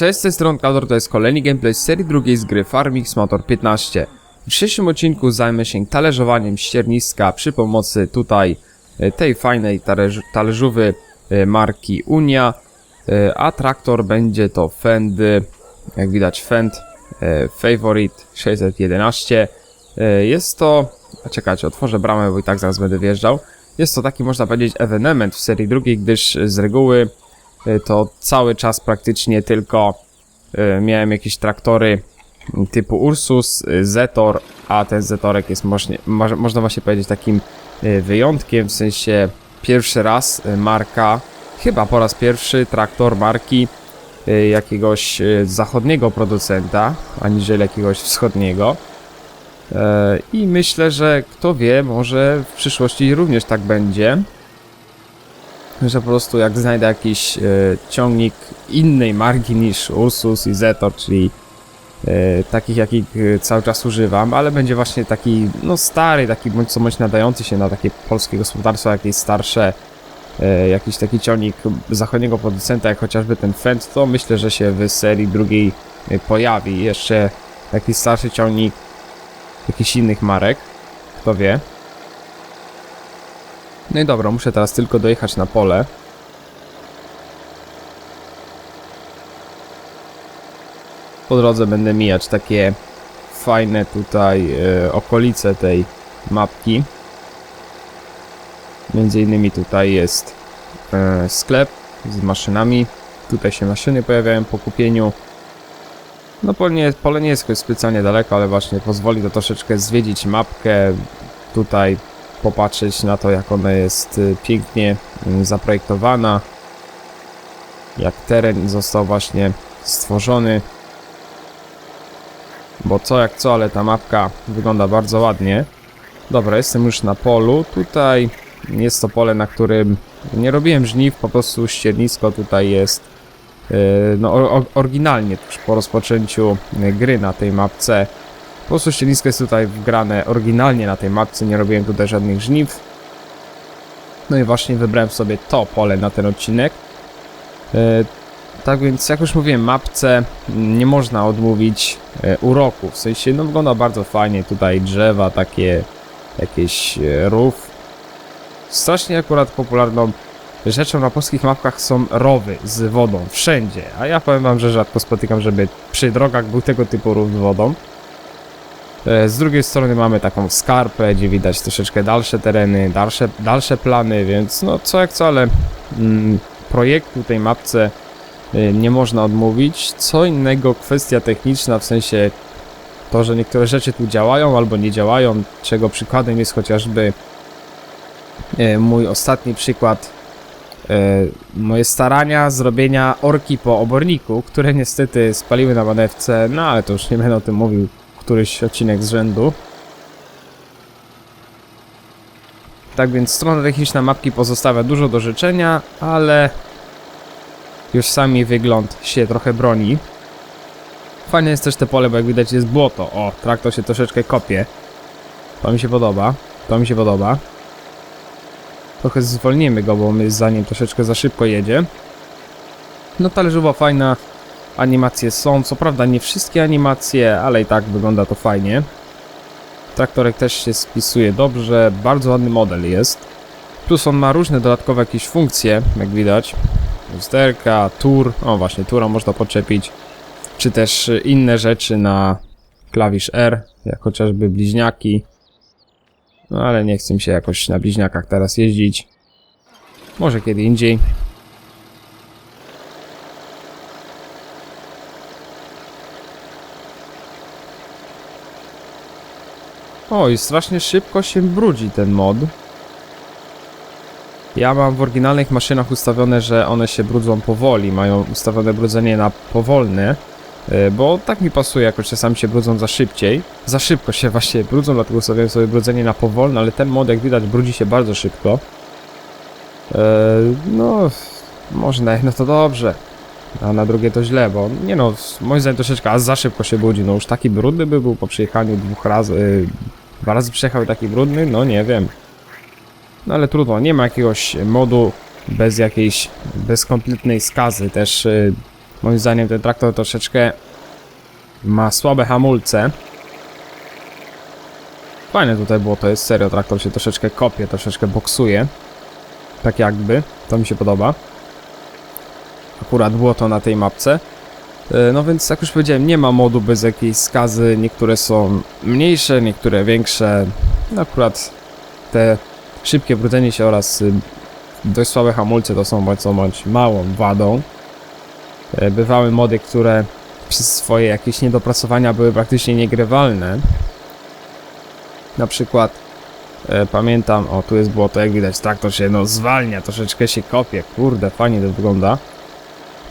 Cześć, z tej strony Kador, to jest kolejny gameplay z serii drugiej z gry Farmix Motor 15. W dzisiejszym odcinku zajmę się talerzowaniem ścierniska przy pomocy tutaj e, tej fajnej talerz talerzówy e, marki Unia, e, a traktor będzie to Fend, e, jak widać Fend Favorite 611. E, Jest to, a czekajcie, otworzę bramę, bo i tak zaraz będę wjeżdżał. Jest to taki, można powiedzieć, ewenement w serii drugiej, gdyż z reguły to cały czas praktycznie tylko e, miałem jakieś traktory typu Ursus, e, Zetor, a ten Zetorek jest można właśnie powiedzieć takim wyjątkiem, w sensie pierwszy raz marka, chyba po raz pierwszy traktor marki jakiegoś zachodniego producenta, aniżeli jakiegoś wschodniego. I myślę, że kto wie, może w przyszłości również tak będzie że po prostu jak znajdę jakiś e, ciągnik innej marki niż Ursus i Zetor, czyli e, takich jakich e, cały czas używam, ale będzie właśnie taki no stary, taki bądź co bądź nadający się na takie polskie gospodarstwo, jakieś starsze, jakiś taki ciągnik zachodniego producenta, jak chociażby ten Fendt, to myślę, że się w serii drugiej pojawi. Jeszcze jakiś starszy ciągnik jakichś innych marek, kto wie. No i dobra, muszę teraz tylko dojechać na pole. Po drodze będę mijać takie fajne tutaj e, okolice tej mapki. Między innymi tutaj jest e, sklep z maszynami. Tutaj się maszyny pojawiają po kupieniu. No pole nie, pole nie jest specjalnie daleko, ale właśnie pozwoli to troszeczkę zwiedzić mapkę. Tutaj popatrzeć na to, jak ona jest y, pięknie y, zaprojektowana, jak teren został właśnie stworzony. Bo co jak co, ale ta mapka wygląda bardzo ładnie. Dobra, jestem już na polu. Tutaj jest to pole, na którym nie robiłem żniw, po prostu ściernisko tutaj jest y, no, oryginalnie po rozpoczęciu gry na tej mapce po prostu ścielisko jest tutaj wgrane oryginalnie na tej mapce, nie robiłem tutaj żadnych żniw. No i właśnie wybrałem sobie to pole na ten odcinek. E, tak więc, jak już mówiłem, mapce nie można odmówić e, uroku. W sensie, no wygląda bardzo fajnie. Tutaj drzewa, takie jakieś e, rów. Strasznie akurat popularną rzeczą na polskich mapkach są rowy z wodą. Wszędzie. A ja powiem wam, że rzadko spotykam, żeby przy drogach był tego typu rów z wodą. E, Z drugiej strony mamy taką skarpę, gdzie widać troszeczkę dalsze tereny, dalsze, dalsze plany, więc no co jak co, ale mm, projektu tej mapce y, nie można odmówić. Co innego kwestia techniczna, w sensie to, że niektóre rzeczy tu działają albo nie działają, czego przykładem jest chociażby e, mój ostatni przykład e, moje starania zrobienia orki po oborniku, które niestety spaliły na manewce, no ale to już nie będę o tym mówił któryś odcinek z rzędu. Tak więc strona techniczna mapki pozostawia dużo do życzenia, ale już sami wygląd się trochę broni. Fajne jest też te pole, bo jak widać jest błoto. O, traktor się troszeczkę kopie. To mi się podoba. To mi się podoba. Trochę zwolnimy go, bo my za nim troszeczkę za szybko jedzie. No talerzowa fajna, Animacje są, co prawda nie wszystkie animacje, ale i tak wygląda to fajnie. Traktorek też się spisuje dobrze, bardzo ładny model jest. Plus on ma różne dodatkowe jakieś funkcje, jak widać. Lusterka, tur, o właśnie, tura można podczepić. Czy też inne rzeczy na klawisz R, jak chociażby bliźniaki. No ale nie chcę mi się jakoś na bliźniakach teraz jeździć. Może kiedy indziej. Oj, strasznie szybko się brudzi ten mod. Ja mam w oryginalnych maszynach ustawione, że one się brudzą powoli, mają ustawione brudzenie na powolne, bo tak mi pasuje, jakoś czasami się brudzą za szybciej. Za szybko się właśnie brudzą, dlatego ustawiłem sobie brudzenie na powolne, ale ten mod, jak widać, brudzi się bardzo szybko. E, No, może na jedno to dobrze, a na drugie to źle, bo nie no, moim zdaniem troszeczkę aż za szybko się brudzi. No już taki brudny by był po przyjechaniu dwóch razy, dwa razy przyjechał taki brudny, no nie wiem. No ale trudno, nie ma jakiegoś modu bez jakiejś, bez kompletnej skazy też y, Moim zdaniem ten traktor troszeczkę ma słabe hamulce. Fajne tutaj było, to jest serio, traktor się troszeczkę kopie, troszeczkę boksuje. Tak jakby, to mi się podoba. Akurat było to na tej mapce. E, No więc jak już powiedziałem, nie ma modu bez jakiejś skazy. Niektóre są mniejsze, niektóre większe. No akurat te szybkie brudzenie się oraz y, dość słabe hamulce to są bądź co bądź małą wadą. E, Bywały mody, które przez swoje jakieś niedopracowania były praktycznie niegrywalne. Na przykład e, pamiętam, o tu jest błoto, jak widać traktor się no zwalnia, troszeczkę się kopie, kurde, fajnie to wygląda.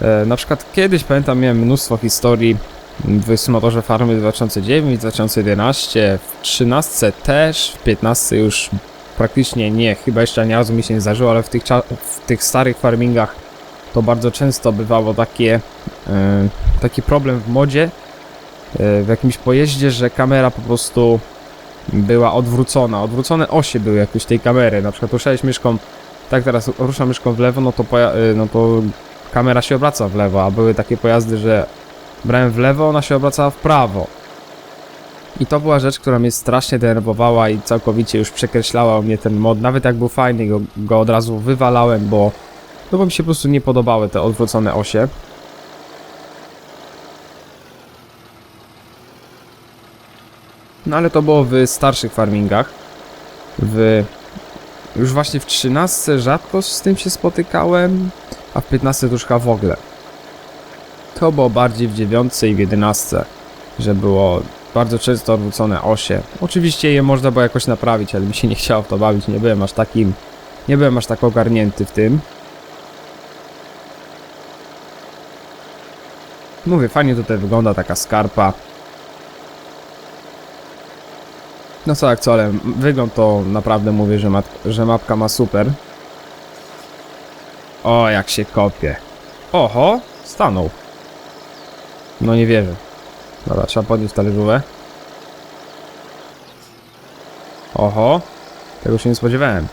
E, na przykład kiedyś pamiętam miałem mnóstwo historii w symulatorze farmy 2009, 2011, w 13 też, w 15 już praktycznie nie, chyba jeszcze ani razu mi się nie zdarzyło, ale w tych, w tych starych farmingach to bardzo często bywało takie, e, taki problem w modzie, e, w jakimś pojeździe, że kamera po prostu była odwrócona, odwrócone osie były jakoś tej kamery, na przykład ruszałeś myszką, tak teraz ruszam myszką w lewo, no to, no to kamera się obraca w lewo, a były takie pojazdy, że brałem w lewo, ona się obracała w prawo. I to była rzecz, która mnie strasznie denerwowała i całkowicie już przekreślała mnie ten mod. Nawet jak był fajny, go, go od razu wywalałem, bo, no bo mi się po prostu nie podobały te odwrócone osie. No ale to było w starszych farmingach. W... Już właśnie w 13 rzadko z tym się spotykałem, a w 15 to już chyba w ogóle. To było bardziej w 9 i w 11, że było bardzo często odwrócone osie. Oczywiście je można było jakoś naprawić, ale mi się nie chciało w to bawić, nie byłem aż takim... Nie byłem aż tak ogarnięty w tym. Mówię, fajnie tutaj wygląda taka skarpa. No co jak co, ale wygląd to naprawdę mówię, że, że mapka ma super. O, jak się kopie. Oho, stanął. No nie wierzę. Dobra, trzeba podnieść talerzówę. Oho, tego się nie spodziewałem.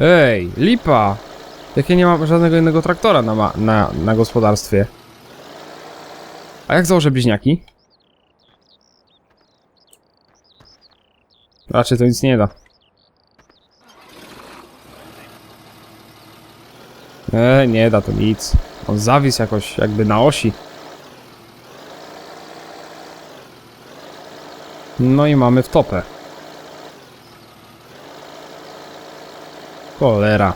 Ej, lipa! Jak ja nie mam żadnego innego traktora na, na, na gospodarstwie. A jak założę bliźniaki? Raczej to nic nie da. E, nie da to nic. On zawisł jakoś jakby na osi. No i mamy wtopę. Cholera.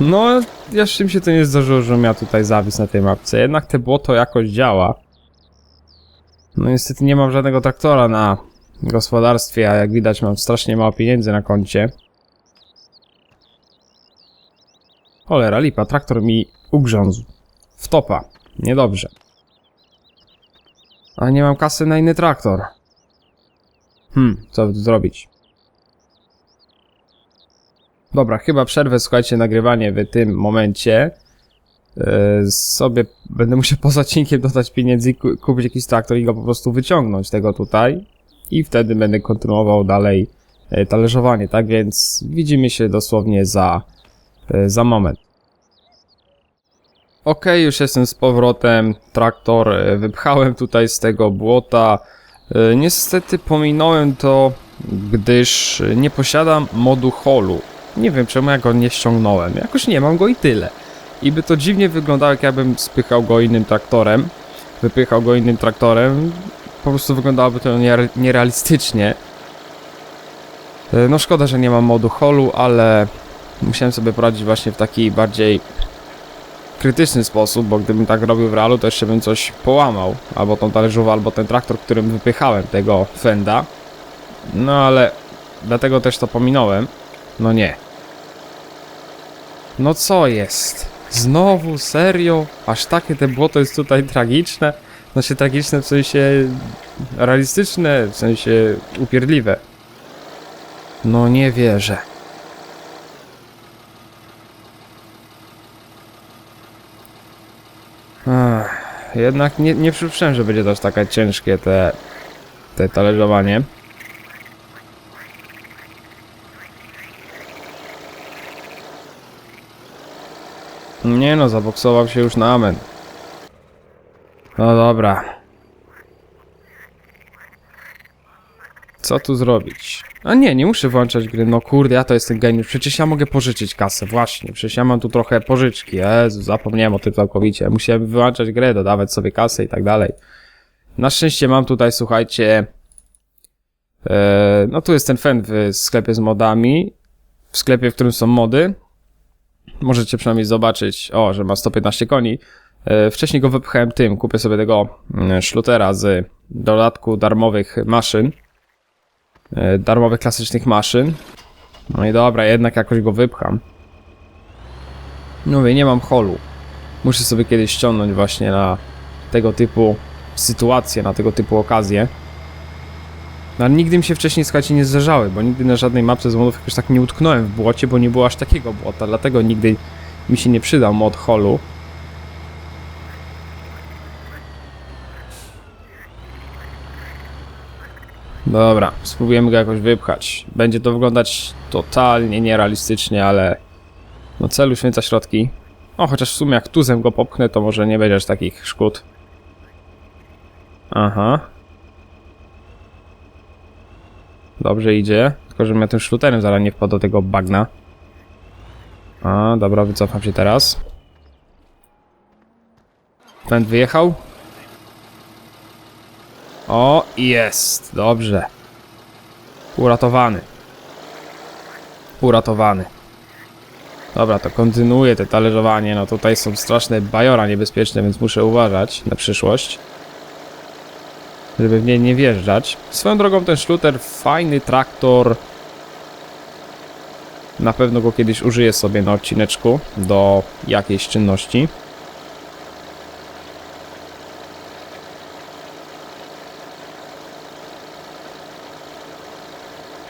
No, jeszcze mi się to nie zdarzyło, żebym ja tutaj zawisł na tej mapce. Jednak te błoto jakoś działa. No niestety nie mam żadnego traktora na gospodarstwie, a jak widać mam strasznie mało pieniędzy na koncie. Cholera, lipa, traktor mi ugrzązł. Wtopa. Niedobrze. A nie mam kasy na inny traktor. Hmm, co zrobić? Dobra, chyba przerwę, słuchajcie, nagrywanie w tym momencie. Yy, sobie będę musiał poza odcinkiem dodać pieniędzy kupić jakiś traktor i go po prostu wyciągnąć tego tutaj. I wtedy będę kontynuował dalej e, talerzowanie, tak więc widzimy się dosłownie za, e, za moment. Ok, już jestem z powrotem. Traktor e, wypchałem tutaj z tego błota. E, Niestety pominąłem to, gdyż nie posiadam modu holu. Nie wiem czemu ja go nie ściągnąłem. Jakoś nie mam go i tyle. I by to dziwnie wyglądało, jak ja bym spychał go innym traktorem. Wypychał go innym traktorem. Po prostu wyglądałoby to niere- nierealistycznie. E, No szkoda, że nie mam modu holu, ale musiałem sobie poradzić właśnie w taki bardziej krytyczny sposób, bo gdybym tak robił w realu, to jeszcze bym coś połamał. Albo tą talerzówę, albo ten traktor, którym wypychałem tego fenda. No ale dlatego też to pominąłem. No nie. No co jest? Znowu? Serio? Aż takie te błoto jest tutaj tragiczne? Znaczy tragiczne w sensie realistyczne, w sensie upierdliwe. No nie wierzę. Ach, jednak nie, nie że będzie to aż takie ciężkie te te talerzowanie. Nie no, zaboksował się już na amen. No dobra. Co tu zrobić? A nie, nie muszę włączać gry. No kurde, ja to jestem geniusz. Przecież ja mogę pożyczyć kasę, właśnie. Przecież ja mam tu trochę pożyczki. Jezu, zapomniałem o tym całkowicie. Musiałem wyłączać grę, dodawać sobie kasę i tak dalej. Na szczęście mam tutaj, słuchajcie... E, no tu jest ten fan w sklepie z modami. W sklepie, w którym są mody. Możecie przynajmniej zobaczyć, o, że ma 115 koni. E, Wcześniej go wypchałem tym, kupię sobie tego mm, szlutera z dodatku darmowych maszyn. E, Darmowych klasycznych maszyn. No i dobra, jednak jakoś go wypcham. Mówię, nie mam holu. Muszę sobie kiedyś ściągnąć właśnie na tego typu sytuacje, na tego typu okazje. No ale nigdy mi się wcześniej słuchajcie nie zdarzały, bo nigdy na żadnej mapce z modów jakoś tak nie utknąłem w błocie, bo nie było aż takiego błota, dlatego nigdy mi się nie przydał mod holu. Dobra, spróbujemy go jakoś wypchać. Będzie to wyglądać totalnie nierealistycznie, ale no celu święca środki. O, chociaż w sumie jak tuzem go popchnę, to może nie będzie aż takich szkód. Aha. Dobrze idzie, tylko żebym ja tym szluterem zaraz nie wpadł do tego bagna. A, dobra, wycofam się teraz. Pęd wyjechał. O, jest, dobrze. Uratowany. Uratowany. Dobra, to kontynuuję te talerzowanie. No tutaj są straszne bajora niebezpieczne, więc muszę uważać na przyszłość. Żeby w nie nie wjeżdżać. Swoją drogą ten szluter, fajny traktor. Na pewno go kiedyś użyję sobie na odcineczku do jakiejś czynności.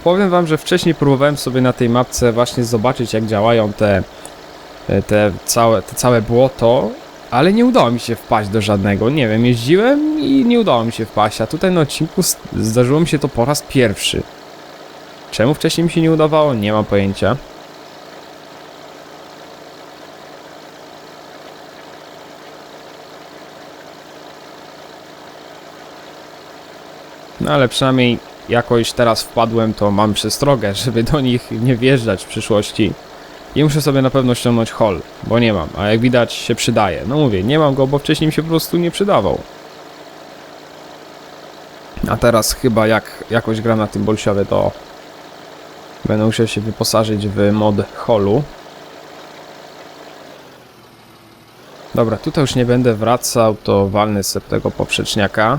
Powiem wam, że wcześniej próbowałem sobie na tej mapce właśnie zobaczyć jak działają te, te, całe, te całe błoto, ale nie udało mi się wpaść do żadnego. Nie wiem, jeździłem i nie udało mi się wpaść, a tutaj na odcinku zdarzyło mi się to po raz pierwszy. Czemu wcześniej mi się nie udawało? Nie mam pojęcia. No ale przynajmniej jakoś teraz wpadłem, to mam przestrogę, żeby do nich nie wjeżdżać w przyszłości. I muszę sobie na pewno ściągnąć hol, bo nie mam, a jak widać się przydaje. No mówię, nie mam go, bo wcześniej mi się po prostu nie przydawał. A teraz chyba jak jakoś gram na tym bolsiowie, to będę musiał się wyposażyć w mod holu. Dobra, tutaj już nie będę wracał, to walnę sobie tego poprzeczniaka.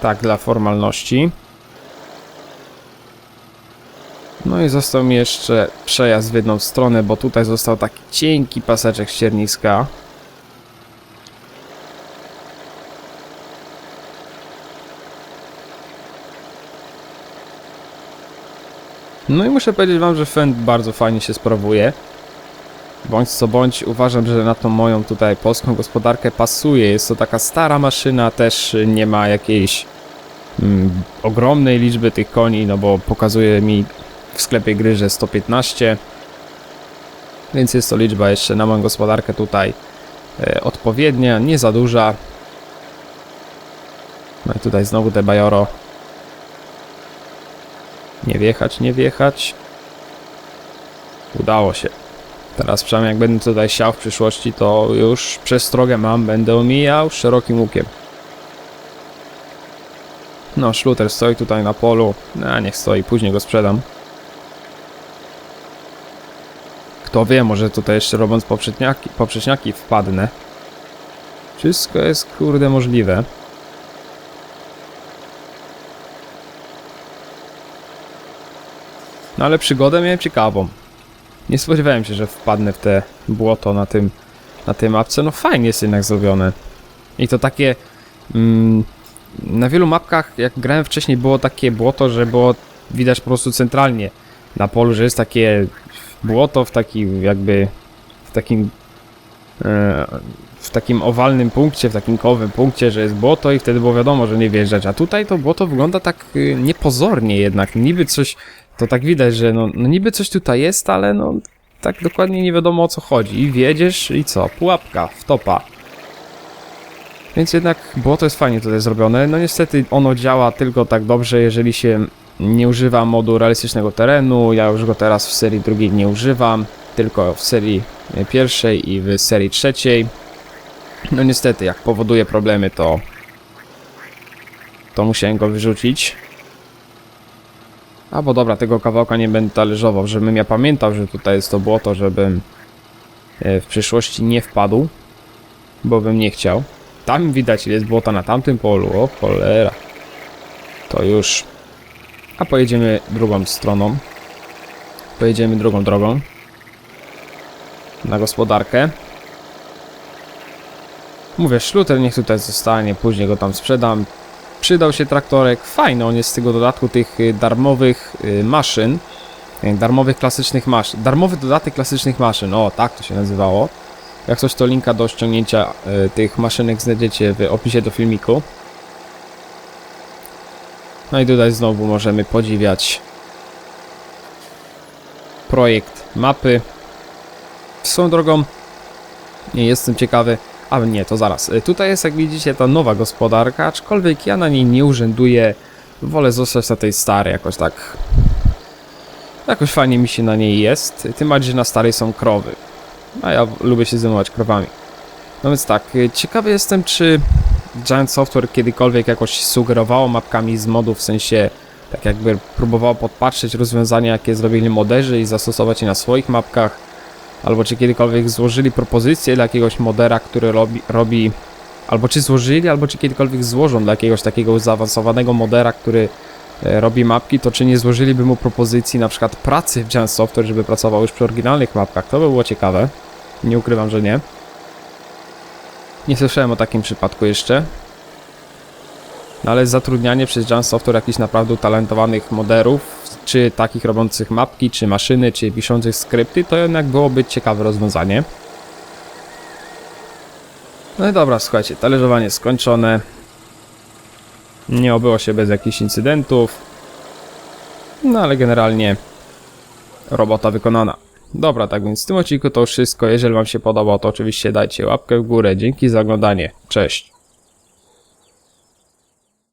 Tak, dla formalności. No i został mi jeszcze przejazd w jedną stronę, bo tutaj został taki cienki paseczek ścierniska. No i muszę powiedzieć wam, że Fend bardzo fajnie się sprawuje. Bądź co bądź, uważam, że na tą moją tutaj polską gospodarkę pasuje. Jest to taka stara maszyna, też nie ma jakiejś mm, ogromnej liczby tych koni, no bo pokazuje mi w sklepie gry, że 115. Więc jest to liczba jeszcze na moją gospodarkę tutaj e, odpowiednia, nie za duża. No i tutaj znowu te bajoro. Nie wjechać, nie wjechać. Udało się. Teraz przynajmniej jak będę tutaj siał w przyszłości, to już przestrogę mam, będę omijał szerokim łukiem. No, szluter stoi tutaj na polu. A niech stoi, później go sprzedam. Kto wie, może tutaj jeszcze robiąc poprzeczniaki, poprzeczniaki wpadnę. Wszystko jest kurde możliwe. No ale przygodę miałem ciekawą. Nie spodziewałem się, że wpadnę w te błoto na tym na tej mapce. No fajnie jest jednak zrobione. I to takie mm, na wielu mapkach, jak grałem wcześniej, było takie błoto, że było widać po prostu centralnie na polu, że jest takie błoto w takim jakby w takim e, w takim owalnym punkcie, w takim kołowym punkcie, że jest błoto i wtedy było wiadomo, że nie wjeżdżać, a tutaj to błoto wygląda tak y, niepozornie jednak, niby coś, to tak widać, że no, no niby coś tutaj jest, ale no tak dokładnie nie wiadomo o co chodzi. I wjedziesz i co, pułapka, wtopa. Więc jednak błoto jest fajnie tutaj zrobione, no niestety ono działa tylko tak dobrze, jeżeli się nie używa modu realistycznego terenu, ja już go teraz w serii drugiej nie używam, tylko w serii e, pierwszej i w serii trzeciej. No niestety, jak powoduje problemy, to to musiałem go wyrzucić. A bo dobra, tego kawałka nie będę talerzował, żebym ja pamiętał, że tutaj jest to błoto, żebym e, w przyszłości nie wpadł, bo bym nie chciał. Tam widać jest błota na tamtym polu, o cholera. To już. A pojedziemy drugą stroną. Pojedziemy drugą drogą. Na gospodarkę. Mówię, szluter niech tutaj zostanie, później go tam sprzedam. Przydał się traktorek, fajny on jest z tego dodatku tych y, darmowych y, maszyn. y, Darmowych klasycznych maszyn. Darmowy dodatek klasycznych maszyn, o tak to się nazywało. Jak coś to linka do ściągnięcia tych maszynek znajdziecie w opisie do filmiku. No i tutaj znowu możemy podziwiać projekt mapy. Swoją drogą nie jestem ciekawy, a nie, to zaraz. Y, Tutaj jest, jak widzicie, ta nowa gospodarka, aczkolwiek ja na niej nie urzęduję. Wolę zostać na tej starej, jakoś tak. Jakoś fajnie mi się na niej jest. Tym bardziej, że na starej są krowy. A ja lubię się zajmować krowami. No więc tak, y, ciekawy jestem, czy Giant Software kiedykolwiek jakoś sugerowało mapkami z modów, w sensie tak jakby próbowało podpatrzeć rozwiązania, jakie zrobili moderzy i zastosować je na swoich mapkach, albo czy kiedykolwiek złożyli propozycję dla jakiegoś modera, który robi, robi albo czy złożyli, albo czy kiedykolwiek złożą dla jakiegoś takiego zaawansowanego modera, który e, robi mapki, to czy nie złożyliby mu propozycji na przykład pracy w Giant Software, żeby pracował już przy oryginalnych mapkach. To by było ciekawe. Nie ukrywam, że nie. Nie słyszałem o takim przypadku jeszcze. No ale zatrudnianie przez Giant Software jakichś naprawdę utalentowanych moderów, czy takich robiących mapki, czy maszyny, czy piszących skrypty, to jednak byłoby ciekawe rozwiązanie. No i dobra, słuchajcie, talerzowanie skończone. Nie obyło się bez jakichś incydentów. No ale generalnie robota wykonana. Dobra, tak więc w tym odcinku to wszystko. Jeżeli Wam się podobało, to oczywiście dajcie łapkę w górę. Dzięki za oglądanie. Cześć.